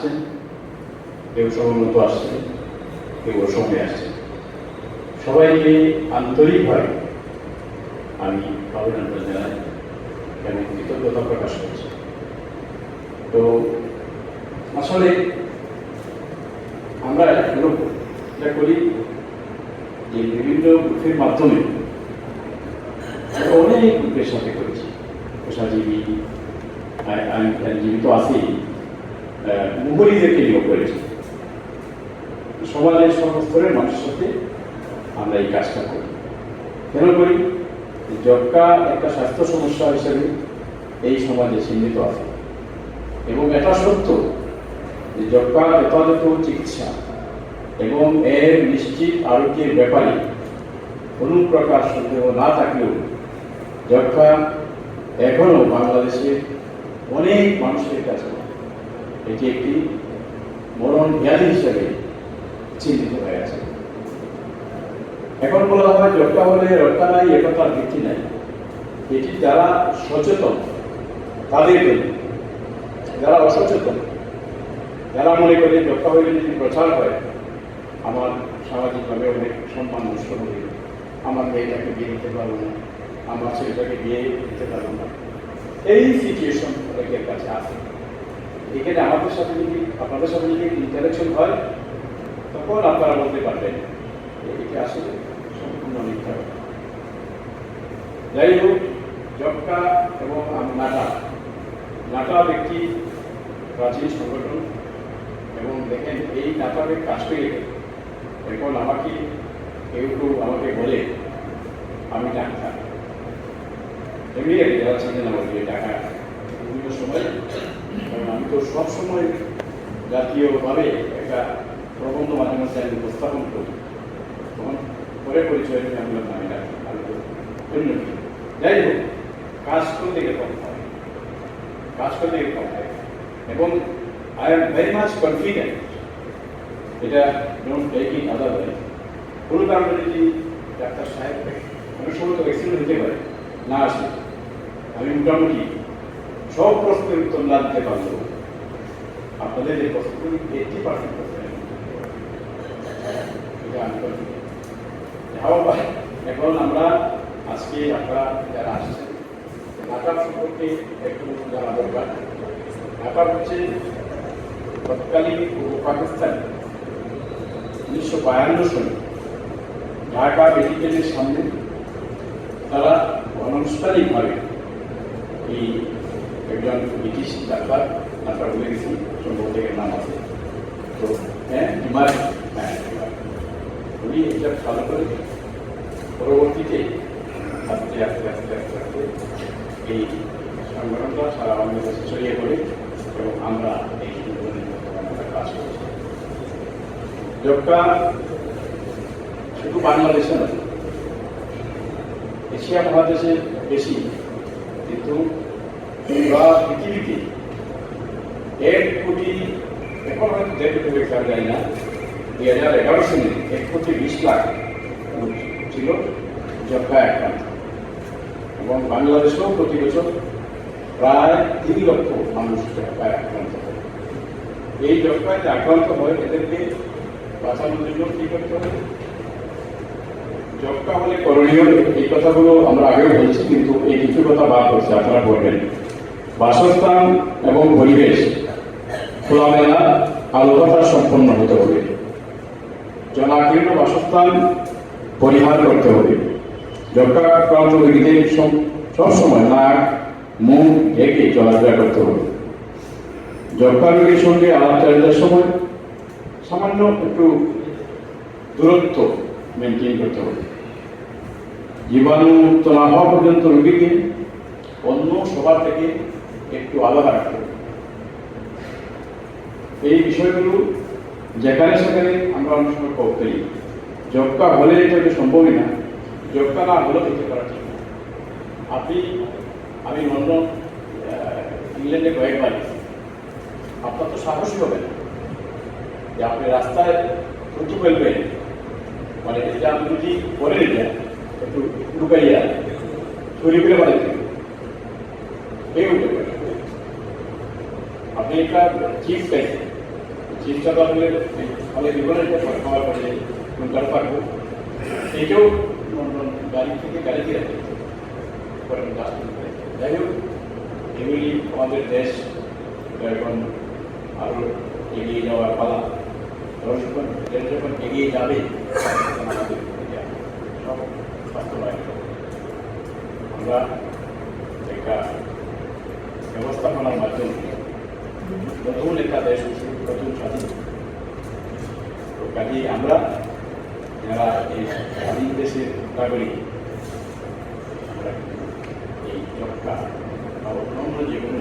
আসছেন কেউ সময়মতো আসছেন কেউ অসময়ে আসছেন সবাইকে আন্তরিকভাবে আমি অভিনন্দন জানাই এবং কৃতজ্ঞতা প্রকাশ করছি। তো আসলে আমরা এগুলো এটা করি যে বিভিন্ন গ্রুপের মাধ্যমে অনেক গ্রুপের সাথে করেছি। পেশাজীবী আই- আইন- আইনজীবী তো আছেই। মুহুরিদেরকে নিয়োগ করেছি? সমাজের সর্বস্তরের মানুষের সাথে আমরা এই কাজটা করি। কেন করি? যক্কা একটা স্বাস্থ্য সমস্যা হিসেবে এই সমাজে চিহ্নিত আছে। এবং এটা সত্য যে যক্কা যথাযথ চিকিৎসা এবং এর নিশ্চিত আরোগ্যের ব্যাপারে কোনো প্রকার সন্দেহ না থাকলেও যক্কা এখনও বাংলাদেশের অনেক মানুষের কাছে এটি একটি মরণ ব্যাধি হিসেবে চিহ্নিত হয়ে আছে। এখন বলা হয় যক্কা হলে রক্ষা নাই একতার ভিত্তি নাই। এটি যারা সচেতন, তাদের জন্য। যারা অসচেতন, যারা মনে করে যক্কা হলে যদি প্রচার হয়, আমার সামাজিকভাবে অনেক সম্মান নষ্ট হবে। আমার মেয়েটাকে বিয়ে দিতে পারব না, আমার ছেলেটাকে বিয়ে দিতে পারব না। এই সিচুয়েশন অনেকের কাছে আছে। এখানে আমাদের সাথে যদি আপনাদের সাথে যদি ইন্টারাকশন হয় তখন আপনারা বলতে পারবেন এটি আসলে সম্পূর্ণ মিথ্যা। যাই হোক জবকা এবং নাটা নাটা ব্যক্তি প্রাচীন সংগঠন এবং দেখেন এই নাটাকে কাজ করে এখন আমাকে কেউ কেউ আমাকে বলে আমি ডাক্তার। এমনি আর কি, যারা চিনেন আমাকে টাকা বিভিন্ন সময় আমি তো সবসময় জাতীয়ভাবে একটা প্রবন্ধ মাঝে মাঝে আমি উপস্থাপন করি। তখন পরে পরিচয় দিয়ে আমি অন্য কি যাই হোক, কাজ করতে গেলে কম হয়। কাজ করতে গেলে কম হয়। এবং I am very much confident এটা don't take it other way কোনো কারণে যদি ডাক্তার সাহেব অনেক সময় তো অ্যাক্সিডেন্ট হতে পারে, না আসে, আমি মোটামুটি সব প্রশ্নের উত্তর না দিতে পারলেও আপনাদের যে প্রশ্নগুলি এইটি পার্সেন্ট এখন আমরা আজকে আপনারা যারা আসছেন ঢাকা সম্পর্কে একটু জানা দরকার। ঢাকা হচ্ছে তৎকালীন পূর্ব পাকিস্তান, উনিশশো বায়ান্ন সালে ঢাকা মেডিকেলের সামনে তারা অনানুষ্ঠানিকভাবে এই একজন ব্রিটিশ ডাক্তার ডাক্তার বলে গেছি এর নাম আছে তো হ্যাঁ হিমার হ্যাঁ। উনি এটা ভালো করে পরবর্তীতে আস্তে আস্তে আস্তে আস্তে আস্তে এই সংগঠনটা সারা বাংলাদেশে ছড়িয়ে পড়ে এবং আমরা এই কাজ করছি যজ্ঞা শুধু বাংলাদেশে নয় এশিয়া মহাদেশে বেশি কিন্তু পুরা পৃথিবীতে এক কোটি এখন হয়তো দেড় কোটি যাওয়া যায় না দুই হাজার এগারো সালে এক কোটি বিশ লাখ ছিল যক্ষা আক্রান্ত এবং বাংলাদেশেও প্রতি বছর প্রায় তিন লক্ষ মানুষ যক্ষায় আক্রান্ত হয়। এই যক্ষায় যে আক্রান্ত হয় এদেরকে বাঁচানোর জন্য কি করতে হবে? যক্ষা হলে করণীয় এই কথাগুলো আমরা আগেও বলছি, কিন্তু এই কিছু কথা বাদ হচ্ছে আপনারা বলবেন। বাসস্থান এবং পরিবেশ খোলামেলা আলোকতা সম্পন্ন হতে হবে। জনাকীর্ণ বাসস্থান পরিহার করতে হবে। যক্ষা আক্রান্ত রোগীদের সবসময় নাক, মুখ ঢেকে চলাফেরা করতে হবে। যক্ষা রোগীর সঙ্গে আলাপচারিতার সময় সামান্য একটু দূরত্ব মেনটেন করতে হবে। জীবাণু মুক্ত না হওয়া পর্যন্ত রোগীকে অন্য সবার থেকে একটু আলাদা রাখতে এই বিষয়গুলো যেখানে সেখানে আমরা অনেক সময় করতে যজ্ঞা হলে এটা সম্ভবই না। যজ্ঞা না হলেও কিছু করা ঠিক না আপনি, আমি লন্ডন ইংল্যান্ডে কয়েকবার আপনার তো সাহসী হবে না। যে আপনি রাস্তায় উঁচু ফেলবেন। মানে এটা আপনি যদি করে নিতেন, একটু ঢুকাইয়া চুরি করে মানে কেউ উঠতে পারে আপনি একটা চিপ পেয়েছেন চিন্তা হলে আমাদের জীবনের খাওয়ার পরে কোনটা পারব এটাও গাড়ি থেকে গাড়িতে রাখে পরে যাই হোক, এগুলি আমাদের দেশ এখন আরও এগিয়ে যাওয়ার পালা। যখন যখন এগিয়ে যাবে, সব আমরা একটা ব্যবস্থাপনার মাধ্যমে নতুন একটা দেশ নতুন স্বাধীন তো কাজে আমরা যারা এই স্বাধীন দেশের নাগরিক এই চক্কা বা অন্যান্য যে কোনো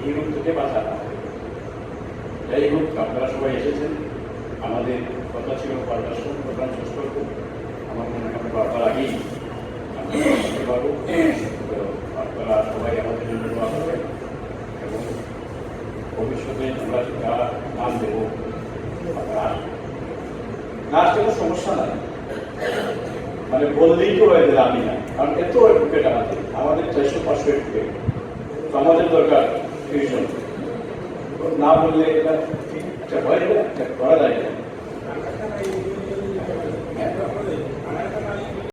এই রূপ থেকে বাঁচা যাই হোক আপনারা সবাই এসেছেন আমাদের কথা ছিল সঙ্গে প্রধান শেষ করব আমার মনে হয় বারবার আগেই আমরা পারব আপনারা সবাই আমাদের জন্য দোয়া করবেন ভবিষ্যতে আমরা যারা নাম দেবো। আপনারা না আসলে কোনো সমস্যা নাই। মানে বললেই তো হয়ে গেলে আমি না। কারণ এত এডভোকেট আমাদের। আমাদের চারশো পাঁচশো এডভোকেট আমাদের দরকার টিউশন না বললে এটা ঠিক হয় না। করা যায় না।